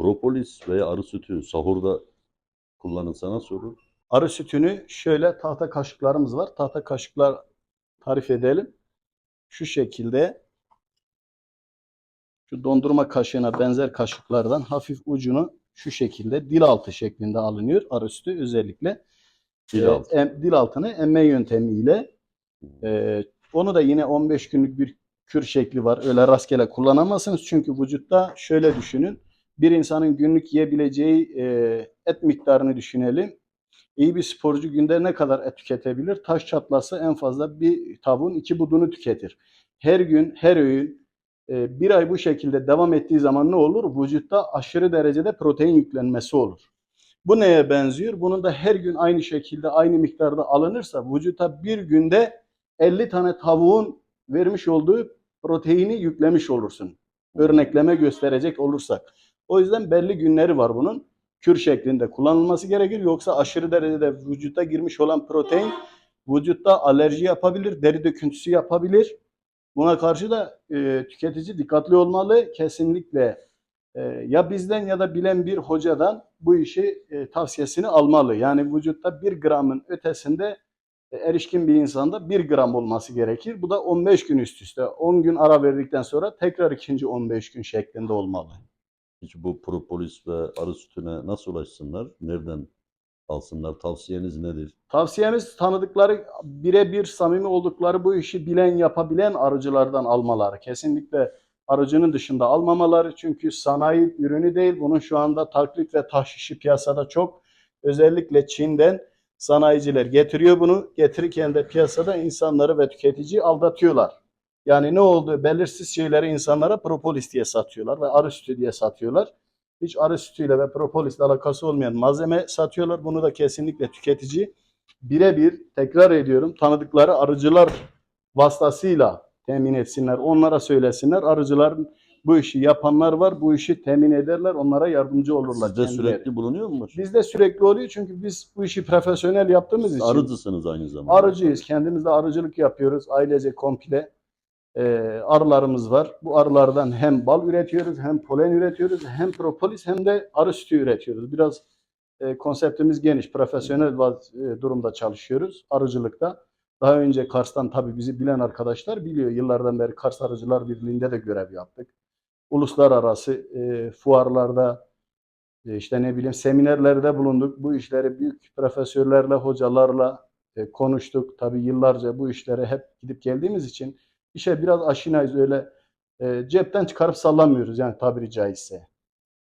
propolis veya arı sütü sahurda kullanılsa nasıl olur? Arı sütünü şöyle tahta kaşıklarımız var. Tahta kaşıklar tarif edelim. Şu şekilde şu dondurma kaşığına benzer kaşıklardan hafif ucunu şu şekilde dil altı şeklinde alınıyor. Arı sütü özellikle Dil e, altı. em- dil altını emme yöntemiyle e, onu da yine 15 günlük bir kür şekli var. Öyle rastgele kullanamazsınız. Çünkü vücutta şöyle düşünün. Bir insanın günlük yiyebileceği e, et miktarını düşünelim. İyi bir sporcu günde ne kadar et tüketebilir? Taş çatlasa en fazla bir tavuğun iki budunu tüketir. Her gün, her öğün e, bir ay bu şekilde devam ettiği zaman ne olur? Vücutta aşırı derecede protein yüklenmesi olur. Bu neye benziyor? Bunun da her gün aynı şekilde aynı miktarda alınırsa vücuta bir günde 50 tane tavuğun vermiş olduğu proteini yüklemiş olursun. Örnekleme gösterecek olursak. O yüzden belli günleri var bunun. Kür şeklinde kullanılması gerekir. Yoksa aşırı derecede vücuta girmiş olan protein vücutta alerji yapabilir, deri döküntüsü yapabilir. Buna karşı da e, tüketici dikkatli olmalı. Kesinlikle e, ya bizden ya da bilen bir hocadan bu işi e, tavsiyesini almalı. Yani vücutta bir gramın ötesinde e, erişkin bir insanda 1 gram olması gerekir. Bu da 15 gün üst üste. 10 gün ara verdikten sonra tekrar ikinci 15 gün şeklinde olmalı. Hiç bu propolis ve arı sütüne nasıl ulaşsınlar? Nereden alsınlar? Tavsiyeniz nedir? Tavsiyemiz tanıdıkları, birebir samimi oldukları bu işi bilen, yapabilen arıcılardan almaları. Kesinlikle arıcının dışında almamaları. Çünkü sanayi ürünü değil. Bunun şu anda taklit ve tahşişi piyasada çok. Özellikle Çin'den sanayiciler getiriyor bunu. Getirirken de piyasada insanları ve tüketiciyi aldatıyorlar. Yani ne oldu? Belirsiz şeyleri insanlara propolis diye satıyorlar ve arı sütü diye satıyorlar. Hiç arı sütüyle ve propolisle alakası olmayan malzeme satıyorlar. Bunu da kesinlikle tüketici birebir tekrar ediyorum tanıdıkları arıcılar vasıtasıyla temin etsinler. Onlara söylesinler. Arıcıların bu işi yapanlar var. Bu işi temin ederler. Onlara yardımcı olurlar. Sizde kendileri. sürekli bulunuyor mu? Bizde sürekli oluyor çünkü biz bu işi profesyonel yaptığımız için. Arıcısınız aynı zamanda. Arıcıyız. Kendimiz de arıcılık yapıyoruz. Ailece komple e, arılarımız var. Bu arılardan hem bal üretiyoruz, hem polen üretiyoruz, hem propolis hem de arı sütü üretiyoruz. Biraz e, konseptimiz geniş. Profesyonel e, durumda çalışıyoruz arıcılıkta. Daha önce Kars'tan tabii bizi bilen arkadaşlar biliyor. Yıllardan beri Kars Arıcılar Birliği'nde de görev yaptık. Uluslararası e, fuarlarda, e, işte ne bileyim seminerlerde bulunduk. Bu işleri büyük profesörlerle, hocalarla e, konuştuk. Tabii yıllarca bu işlere hep gidip geldiğimiz için işe biraz aşinayız öyle e, cepten çıkarıp sallamıyoruz yani tabiri caizse.